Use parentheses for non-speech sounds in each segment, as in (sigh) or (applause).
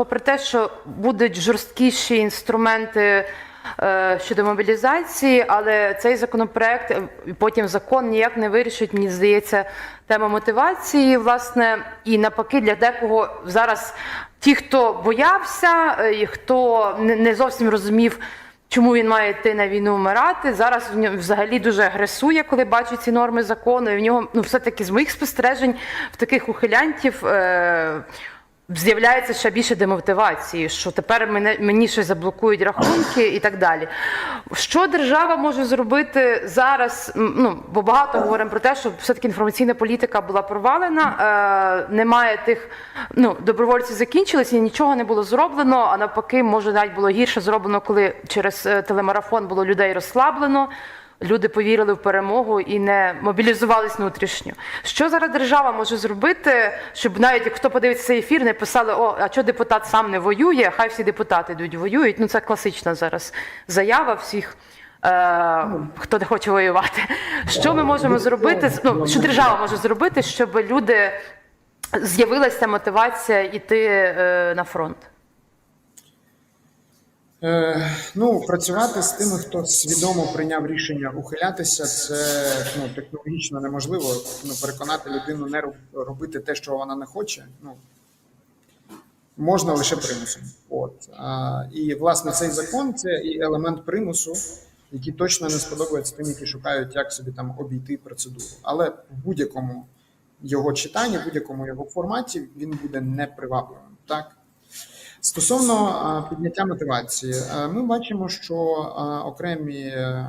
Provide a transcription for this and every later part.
попри те, що будуть жорсткіші інструменти е, щодо мобілізації, але цей законопроект е, потім закон ніяк не вирішить, мені здається, тему мотивації, власне, і навпаки, для декого зараз ті, хто боявся, е, і хто не- зовсім розумів. Чому він має йти на війну вмирати? Зараз взагалі дуже агресує, коли бачить ці норми закону. І в нього ну все-таки з моїх спостережень в таких ухилянтів е, з'являється ще більше демотивації, що тепер мене мені щось заблокують рахунки і так далі. Що держава може зробити зараз? Ну бо багато говоримо про те, що все-таки інформаційна політика була провалена. Е, немає тих ну добровольці закінчилися, нічого не було зроблено. А навпаки, може навіть було гірше зроблено, коли через е, телемарафон було людей розслаблено. Люди повірили в перемогу і не мобілізувались внутрішньо. Що зараз держава може зробити, щоб навіть хто подивиться цей ефір, не писали: о, а що депутат сам не воює? Хай всі депутати йдуть воюють. Ну це класична зараз заява всіх. Е, хто не хоче воювати, що ми можемо зробити? Ну що держава може зробити, щоб люди з'явилася мотивація йти е, на фронт? Е, ну, працювати з тими, хто свідомо прийняв рішення ухилятися, це ну, технологічно неможливо. Ну, переконати людину не робити те, що вона не хоче. Ну, можна лише примусом. От. А, і, власне, цей закон це і елемент примусу, який точно не сподобається тим, які шукають, як собі там обійти процедуру. Але в будь-якому його читанні, в будь-якому його форматі він буде непривабливим. Так? Стосовно підняття мотивації, ми бачимо, що окремі е,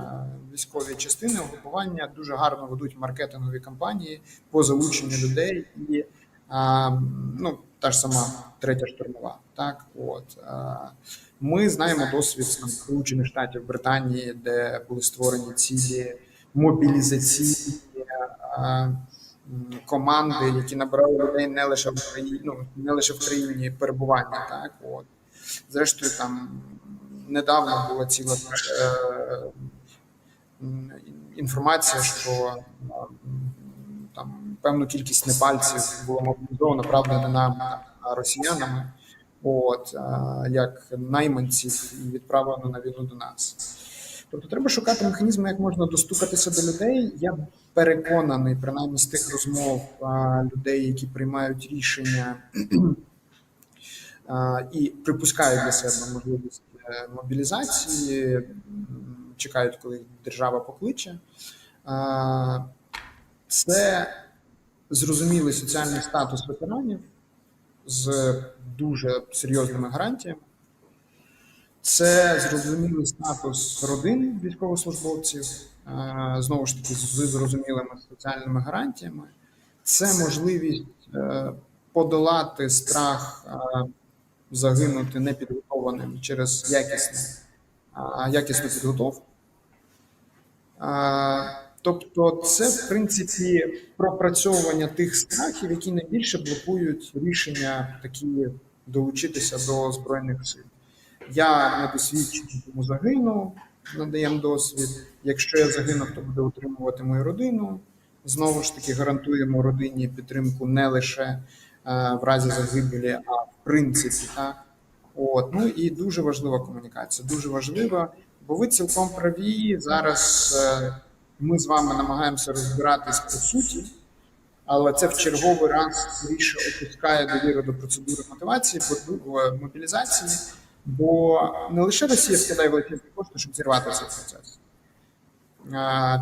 військові частини угрупування дуже гарно ведуть маркетингові кампанії по залученню людей і ну, та ж сама третя штурмова. Так, от ми знаємо досвід Сполучених Штатів Британії, де були створені цілі мобілізаційні. Команди, які набирали людей не лише в Україні, ну не лише в країні перебування, так от зрештою, там недавно була ціла е, інформація, що там певну кількість непальців було мобілізовано, правда, не росіянами, от е, як найманців і відправлено на війну до нас. Тобто треба шукати механізми, як можна достукатися до людей. Я переконаний, принаймні з тих розмов людей, які приймають рішення (clears throat) і припускають для себе можливість е, мобілізації, чекають, коли держава покличе. Це зрозумілий соціальний статус ветеранів з дуже серйозними гарантіями. Це зрозумілий статус родин військовослужбовців, знову ж таки, з зрозумілими соціальними гарантіями. Це можливість е, подолати страх е, загинути непідготованим через якісне, якісну підготовку. Тобто, це в принципі пропрацьовування тих страхів, які найбільше блокують рішення такі долучитися до збройних сил. Я не досвідчений, тому загину, надаємо досвід. Якщо я загину, хто буде утримувати мою родину? Знову ж таки, гарантуємо родині підтримку не лише е, в разі загибелі, а в принципі, так. От ну і дуже важлива комунікація. Дуже важлива, бо ви цілком праві. Зараз е, ми з вами намагаємося розбиратись по суті, але це в черговий раз скоріше опускає довіру до процедури мотивації, е, мобілізації. Бо не лише Росія вкладає величезні кошти, щоб зірвати цей процес,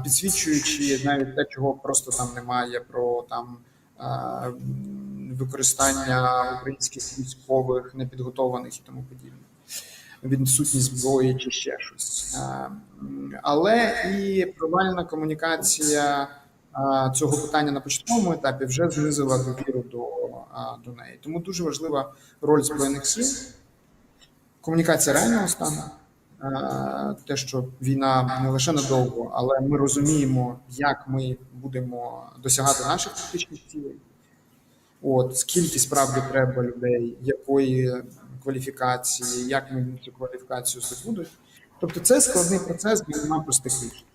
підсвічуючи навіть те, чого просто там немає, про там використання українських військових непідготованих і тому подібне, відсутність зброї чи ще щось. Але і провальна комунікація цього питання на початковому етапі вже знизила довіру до, до неї. Тому дуже важлива роль збройних сил комунікація реального стану, е, те, що війна не лише надовго, але ми розуміємо, як ми будемо досягати наших тактичних цілей. От скільки справді треба людей, якої кваліфікації, як ми цю кваліфікацію здобудуть. Тобто, це складний процес, де немає простих рішень.